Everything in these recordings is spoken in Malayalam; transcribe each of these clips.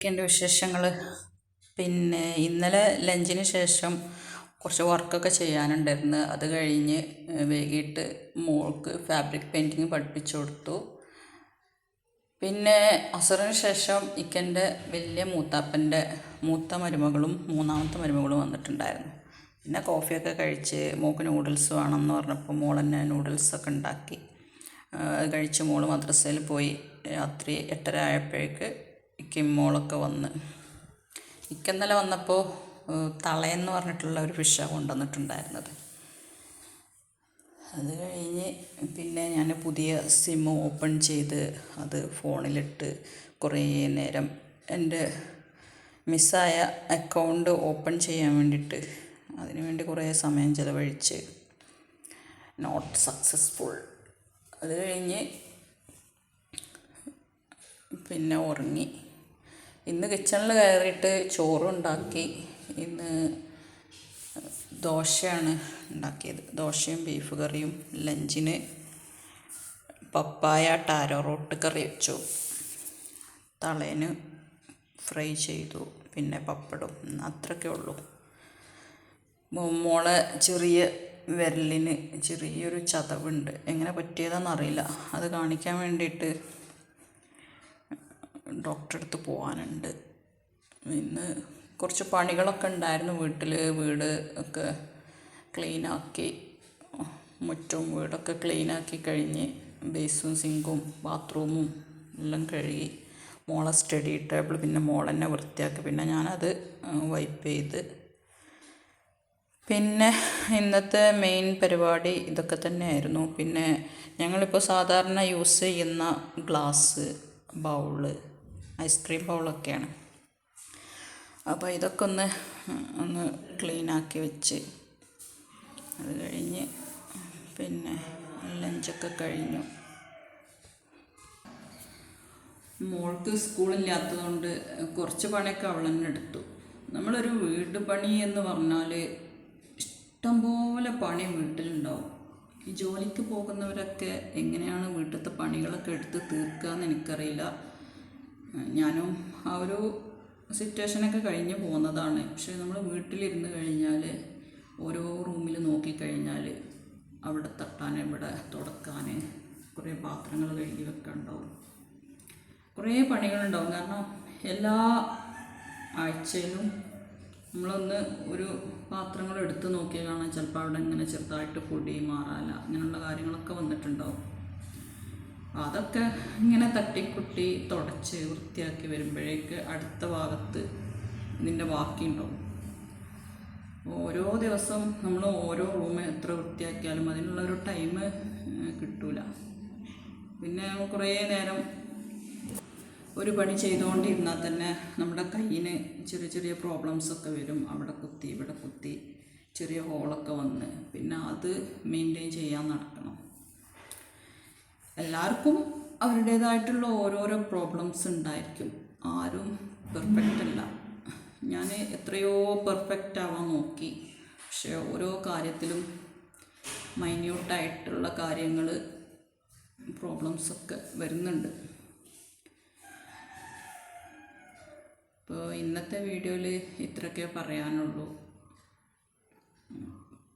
എന്തൊക്കെയുണ്ട് വിശേഷങ്ങൾ പിന്നെ ഇന്നലെ ലഞ്ചിന് ശേഷം കുറച്ച് വർക്കൊക്കെ ചെയ്യാനുണ്ടായിരുന്നു. അത് കഴിഞ്ഞ് വൈകിട്ട് മോൾക്ക് ഫാബ്രിക് പെയിന്റിങ് പഠിപ്പിച്ചു കൊടുത്തു. പിന്നെ അസറിന് ശേഷം ഇക്കന്റെ വലിയ മൂത്താപ്പന്റെ മൂത്ത മരുമകളും മൂന്നാമത്തെ മരുമകളും വന്നിട്ടുണ്ടായിരുന്നു. പിന്നെ കോഫിയൊക്കെ കഴിച്ച് മോൾക്ക് നൂഡിൽസ് വേണമെന്ന് പറഞ്ഞപ്പോൾ മോൾ തന്നെ നൂഡിൽസൊക്കെ ഉണ്ടാക്കി. അത് കഴിച്ച് മോൾ മദ്രസയിൽ പോയി രാത്രി എട്ടര ആയപ്പോഴേക്ക് ഇക്കയും മോളൊക്കെ വന്ന്. ഇക്കന്നലെ വന്നപ്പോൾ തളയെന്ന് പറഞ്ഞിട്ടുള്ള ഒരു ഫിഷാണ് കൊണ്ടുവന്നിട്ടുണ്ടായിരുന്നത്. അത് കഴിഞ്ഞ് പിന്നെ ഞാൻ പുതിയ സിം ഓപ്പൺ ചെയ്ത് അത് ഫോണിലിട്ട് കുറേ നേരം എന്റെ മിസ്സായ അക്കൗണ്ട് ഓപ്പൺ ചെയ്യാൻ വേണ്ടിയിട്ട് അതിനു വേണ്ടി കുറേ സമയം ചിലവഴിച്ച് നോട്ട് സക്സസ്ഫുൾ. അത് കഴിഞ്ഞ് പിന്നെ ഉറങ്ങി. ഇന്ന് കിച്ചണിൽ കയറിയിട്ട് ചോറുണ്ടാക്കി. ഇന്ന് ദോശയാണ് ഉണ്ടാക്കിയത്. ദോശയും ബീഫ് കറിയും ലഞ്ചിന് പപ്പായ ടാരോ റോട്ട് കറി വെച്ചു. തളേന് ഫ്രൈ ചെയ്തു. പിന്നെ പപ്പടും. അത്രയൊക്കെ ഉള്ളൂ. മോളെ ചെറിയ വിരലിന് ചെറിയൊരു ചതവുണ്ട്. എങ്ങനെ പറ്റിയതാണെന്നറിയില്ല അത് കാണിക്കാൻ വേണ്ടിയിട്ട് ഡോക്ടറെ അടുത്ത് പോകാനുണ്ട് ഇന്ന് കുറച്ച് പണികളൊക്കെ ഉണ്ടായിരുന്നു വീട്ടിൽ വീട് ഒക്കെ ക്ലീനാക്കി മുറ്റവും വീടൊക്കെ ക്ലീനാക്കി കഴിഞ്ഞ് ബേസും സിങ്കും ബാത്റൂമും എല്ലാം കഴുകി മോളെ സ്റ്റഡി ടേബിൾ പിന്നെ മോളെന്നെ വൃത്തിയാക്കി. പിന്നെ ഞാനത് വൈപ്പ് ചെയ്ത്. പിന്നെ ഇന്നത്തെ മെയിൻ പരിപാടി ഇതൊക്കെ തന്നെയായിരുന്നു. പിന്നെ ഞങ്ങളിപ്പോൾ സാധാരണ യൂസ് ചെയ്യുന്ന ഗ്ലാസ് ബൗൾ. ഐസ്ക്രീം ബൗളൊക്കെയാണ്. അപ്പോൾ ഇതൊക്കെ ഒന്ന് ഒന്ന് ക്ലീനാക്കി വെച്ച് അത് കഴിഞ്ഞ് പിന്നെ ലഞ്ചൊക്കെ കഴിഞ്ഞു. മോൾക്ക് സ്കൂളില്ലാത്തതുകൊണ്ട് കുറച്ച് പണിയൊക്കെ അവൾ തന്നെ എടുത്തു. നമ്മളൊരു വീട് പണി എന്ന് പറഞ്ഞാൽ ഇഷ്ടംപോലെ പണി വീട്ടിലുണ്ടാവും. ഈ ജോലിക്ക് പോകുന്നവരൊക്കെ എങ്ങനെയാണ് വീട്ടിലത്തെ പണികളൊക്കെ എടുത്ത് തീർക്കുക എന്ന് എനിക്കറിയില്ല. ഞാനും ആ ഒരു സിറ്റുവേഷനൊക്കെ കഴിഞ്ഞ് പോകുന്നതാണ് പക്ഷേ നമ്മൾ വീട്ടിലിരുന്ന് കഴിഞ്ഞാൽ ഓരോ റൂമിൽ നോക്കിക്കഴിഞ്ഞാൽ അവിടെ തട്ടാൻ ഇവിടെ തുടക്കാൻ കുറേ പാത്രങ്ങൾ കഴുകി വെക്കാനുണ്ടാവും കുറേ പണികളുണ്ടാവും. കാരണം എല്ലാ ആഴ്ചയിലും നമ്മളൊന്ന് ഒരു പാത്രങ്ങൾ എടുത്ത് നോക്കിയാൽ കാണാൻ ചിലപ്പോൾ അവിടെ ഇങ്ങനെ ചെറുതായിട്ട് പൊടി മാറാല അങ്ങനെയുള്ള കാര്യങ്ങളൊക്കെ വന്നിട്ടുണ്ടാവും. അതൊക്കെ ഇങ്ങനെ തട്ടിക്കുട്ടി തുടച്ച് വൃത്തിയാക്കി വരുമ്പോഴേക്ക് അടുത്ത ഭാഗത്ത് ഇതിന്റെ ബാക്കിയുണ്ടാവും. ഓരോ ദിവസം നമ്മൾ ഓരോ റൂം എത്ര വൃത്തിയാക്കിയാലും അതിനുള്ള ഒരു ടൈം കിട്ടൂല. പിന്നെ കുറേ നേരം ഒരു പണി ചെയ്തുകൊണ്ടിരുന്നാൽ തന്നെ നമ്മുടെ കയ്യിന് ചെറിയ ചെറിയ പ്രോബ്ലംസൊക്കെ വരും. അവിടെ കുത്തി ഇവിടെ കുത്തി ചെറിയ ഹോളൊക്കെ വന്ന്. പിന്നെ അത് മെയിന്റെയിൻ ചെയ്യാൻ നടക്കണം. എല്ലാവർക്കും അവരുടേതായിട്ടുള്ള ഓരോരോ പ്രോബ്ലംസ് ഉണ്ടായിരിക്കും. ആരും പെർഫെക്റ്റ് അല്ല. ഞാൻ എത്രയോ പെർഫെക്റ്റ് ആവാൻ നോക്കി. പക്ഷേ ഓരോ കാര്യത്തിലും മൈന്യൂട്ടായിട്ടുള്ള കാര്യങ്ങൾ പ്രോബ്ലംസൊക്കെ വരുന്നുണ്ട്. ഇപ്പോൾ ഇന്നത്തെ വീഡിയോയിൽ ഇത്രയൊക്കെ പറയാനുള്ളൂ.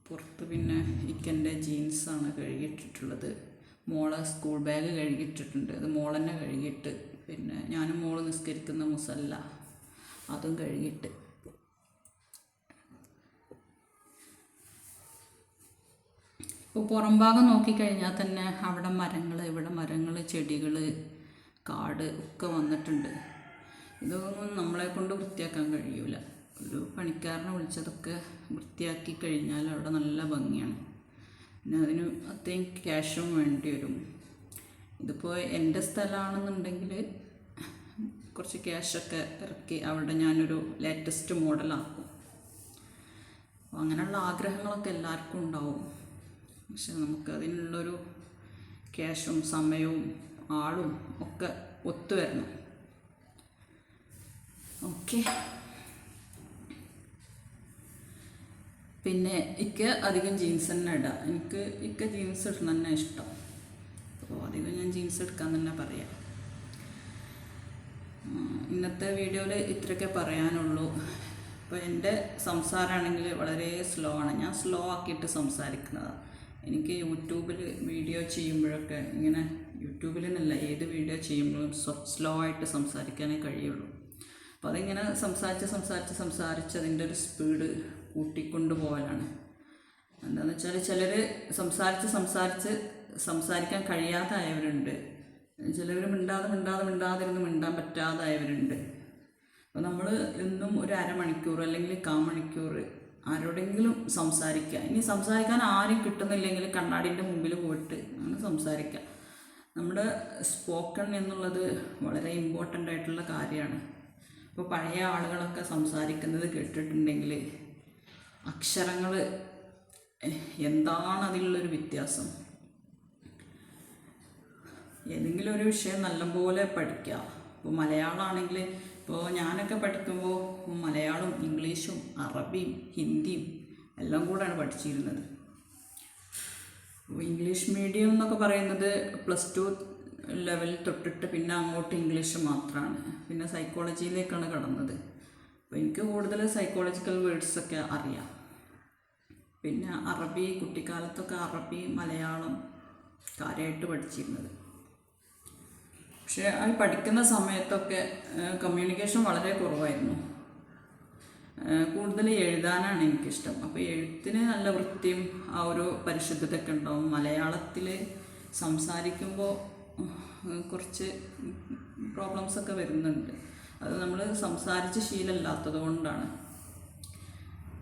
പുറത്ത് പിന്നെ ഇക്കന്റെ ജീൻസാണ് കഴുകിയിട്ടിട്ടുള്ളത്. മോളെ സ്കൂൾ ബാഗ് കഴുകിയിട്ടിട്ടുണ്ട്. അത് മോൾ തന്നെ കഴുകിയിട്ട് പിന്നെ ഞാനും മോൾ നിസ്കരിക്കുന്ന മുസല്ല. അതും കഴുകിയിട്ട്. ഇപ്പോൾ പുറം ഭാഗം നോക്കിക്കഴിഞ്ഞാൽ തന്നെ അവിടെ മരങ്ങൾ ഇവിടെ മരങ്ങൾ ചെടികൾ കാട് ഒക്കെ വന്നിട്ടുണ്ട്. ഇതൊന്നും നമ്മളെ കൊണ്ട് വൃത്തിയാക്കാൻ കഴിയൂല. ഒരു പണിക്കാരനെ വിളിച്ചതൊക്കെ വൃത്തിയാക്കി കഴിഞ്ഞാൽ അവിടെ നല്ല ഭംഗിയാണ്. പിന്നെ അതിന് അത്രയും ക്യാഷും വേണ്ടി വരും. ഇതിപ്പോൾ എന്റെ സ്ഥലമാണെന്നുണ്ടെങ്കിൽ കുറച്ച് ക്യാഷൊക്കെ ഇറക്കി അവിടെ ഞാനൊരു ലേറ്റസ്റ്റ് മോഡലാക്കും. അപ്പോൾ അങ്ങനെയുള്ള ആഗ്രഹങ്ങളൊക്കെ എല്ലാവർക്കും ഉണ്ടാവും. പക്ഷെ നമുക്ക് അതിനുള്ളൊരു ക്യാഷും സമയവും ആളും ഒക്കെ ഒത്തുവരണം ഓക്കെ. പിന്നെ ഇക്ക് അധികം ജീൻസ് തന്നെ ഇടാം. എനിക്ക് ഇക്ക ജീൻസ് ഇടണം തന്നെ ഇഷ്ടം. അപ്പോൾ അധികം ഞാൻ ജീൻസ് എടുക്കാൻ തന്നെ പറയാം. ഇന്നത്തെ വീഡിയോയിൽ ഇത്രയൊക്കെ പറയാനുള്ളൂ. ഇപ്പോൾ എന്റെ സംസാരമാണെങ്കിൽ വളരെ സ്ലോ ആണ്. ഞാൻ സ്ലോ ആക്കിയിട്ട് സംസാരിക്കുന്നതാണ് എനിക്ക് യൂട്യൂബിൽ വീഡിയോ ചെയ്യുമ്പോഴൊക്കെ ഇങ്ങനെ യൂട്യൂബിൽ നിന്നല്ല ഏത് വീഡിയോ ചെയ്യുമ്പോഴും സ്ലോ ആയിട്ട് സംസാരിക്കാനേ കഴിയുള്ളൂ. അപ്പോൾ അതിങ്ങനെ സംസാരിച്ച് സംസാരിച്ച് സംസാരിച്ച് അതിന്റെ ഒരു സ്പീഡ് കൂട്ടിക്കൊണ്ടു പോകലാണ് എന്താണെന്ന് വെച്ചാൽ ചിലർ സംസാരിച്ച് സംസാരിച്ച് സംസാരിക്കാൻ കഴിയാതായവരുണ്ട്. ചിലവർ മിണ്ടാതെ മിണ്ടാതെ മിണ്ടാതിരുന്ന് മിണ്ടാൻ പറ്റാതായവരുണ്ട്. അപ്പോൾ നമ്മൾ എന്നും ഒരു അരമണിക്കൂർ അല്ലെങ്കിൽ കാ മണിക്കൂർ ആരോടെങ്കിലും സംസാരിക്കുക. ഇനി സംസാരിക്കാൻ ആരും കിട്ടുന്നില്ലെങ്കിൽ കണ്ണാടിന്റെ മുമ്പിൽ പോയിട്ട് അങ്ങനെ സംസാരിക്കുക. നമ്മുടെ സ്പോക്കൺ എന്നുള്ളത് വളരെ ഇമ്പോർട്ടന്റ് ആയിട്ടുള്ള കാര്യമാണ്. ഇപ്പോൾ പഴയ ആളുകളൊക്കെ സംസാരിക്കുന്നത് കേട്ടിട്ടുണ്ടെങ്കിൽ അക്ഷരങ്ങൾ എന്താണ് അതിലുള്ളൊരു വ്യത്യാസം? ഏതെങ്കിലും ഒരു വിഷയം നല്ലപോലെ പഠിക്കുക ഇപ്പോൾ മലയാളമാണെങ്കിൽ ഇപ്പോൾ ഞാനൊക്കെ പഠിക്കുമ്പോൾ മലയാളം ഇംഗ്ലീഷും അറബിയും ഹിന്ദിയും എല്ലാം കൂടെയാണ് പഠിച്ചിരുന്നത്. ഇംഗ്ലീഷ് മീഡിയം എന്നൊക്കെ പറയുന്നത് പ്ലസ് ടു ലെവൽ തൊട്ടിട്ട് പിന്നെ അങ്ങോട്ട് ഇംഗ്ലീഷ് മാത്രമാണ് പിന്നെ സൈക്കോളജിയിലേക്കാണ് കടന്നത്. എനിക്ക് കൂടുതൽ സൈക്കോളജിക്കൽ വേർഡ്സൊക്കെ അറിയാം. പിന്നെ അറബി കുട്ടിക്കാലത്തൊക്കെ അറബി മലയാളം കാര്യമായിട്ട് പഠിച്ചിരുന്നത്. പക്ഷേ അത് പഠിക്കുന്ന സമയത്തൊക്കെ കമ്മ്യൂണിക്കേഷൻ വളരെ കുറവായിരുന്നു. കൂടുതൽ എഴുതാനാണ് എനിക്കിഷ്ടം. അപ്പോൾ എഴുത്തിന് നല്ല വൃത്തിയും ആ ഒരു പരിശുദ്ധതയൊക്കെ ഉണ്ടാവും. മലയാളത്തിൽ സംസാരിക്കുമ്പോൾ കുറച്ച് പ്രോബ്ലംസ് ഒക്കെ വരുന്നുണ്ട്. അത് നമ്മൾ സംസാരിച്ച് ശീലമില്ലാത്തത് കൊണ്ടാണ്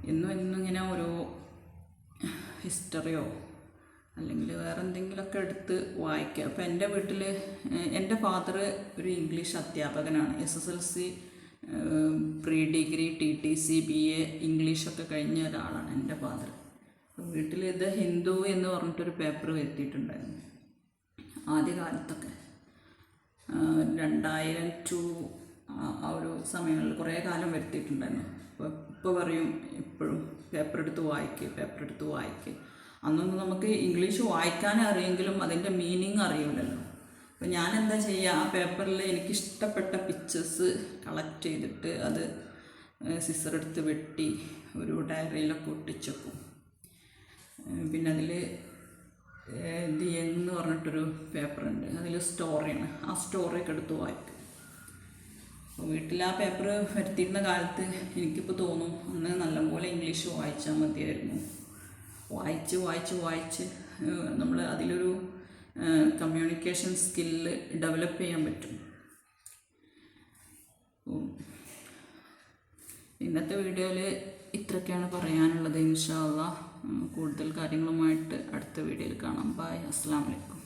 എന്നും എന്നും ഇങ്ങനെ ഓരോ ഹിസ്റ്ററിയോ അല്ലെങ്കിൽ വേറെ എന്തെങ്കിലുമൊക്കെ എടുത്ത് വായിക്കുക. അപ്പോൾ എന്റെ വീട്ടിൽ എന്റെ ഫാദർ ഒരു ഇംഗ്ലീഷ് അധ്യാപകനാണ്. S S L C pre degree T T C B A ഇംഗ്ലീഷൊക്കെ കഴിഞ്ഞ ഒരാളാണ് എന്റെ ഫാദർ വീട്ടിൽ ഇത് ഹിന്ദു എന്ന് പറഞ്ഞിട്ടൊരു പേപ്പർ വരുത്തിയിട്ടുണ്ടായിരുന്നു. ആദ്യകാലത്തൊക്കെ. രണ്ടായിരം ടു ആ ഒരു സമയങ്ങളിൽ കുറേ കാലം വരുത്തിയിട്ടുണ്ടായിരുന്നു. അപ്പോൾ ഇപ്പോൾ പറയും എപ്പോഴും പേപ്പർ എടുത്ത് വായിക്കുക പേപ്പർ എടുത്ത് വായിക്കുക അന്നൊന്നും നമുക്ക് ഇംഗ്ലീഷ് വായിക്കാനേ അറിയെങ്കിലും അതിന്റെ മീനിങ് അറിയില്ലല്ലോ അപ്പോൾ ഞാൻ എന്താ ചെയ്യുക ആ പേപ്പറിൽ എനിക്ക് ഇഷ്ടപ്പെട്ട പിക്ചേഴ്സ് കളക്ട് ചെയ്തിട്ട് അത് സിസർ എടുത്ത് വെട്ടി ഒരു ഡയറിയിലൊക്കെ ഒട്ടിച്ചെക്കും പിന്നെ അതിൽ ദി എന്ന് പറഞ്ഞിട്ടൊരു പേപ്പറുണ്ട് അതിൽ സ്റ്റോറിയാണ് ആ സ്റ്റോറിയൊക്കെ എടുത്ത് വായിക്കും. വീട്ടിൽ ആ പേപ്പർ വരുത്തിയിരുന്ന കാലത്ത് എനിക്കിപ്പോൾ തോന്നും അന്ന് നല്ലപോലെ ഇംഗ്ലീഷ് വായിച്ചാൽ മതിയായിരുന്നു. വായിച്ച് വായിച്ച് വായിച്ച് നമ്മൾ അതിലൊരു കമ്മ്യൂണിക്കേഷൻ സ്കില്ല് ഡെവലപ്പ് ചെയ്യാൻ പറ്റും. ഇന്നത്തെ വീഡിയോയിൽ ഇത്രയൊക്കെയാണ് പറയാനുള്ളത് ഇൻഷാല്ല കൂടുതൽ കാര്യങ്ങളുമായിട്ട് അടുത്ത വീഡിയോയിൽ കാണാം. ബായ് അസ്സാം വലൈക്കും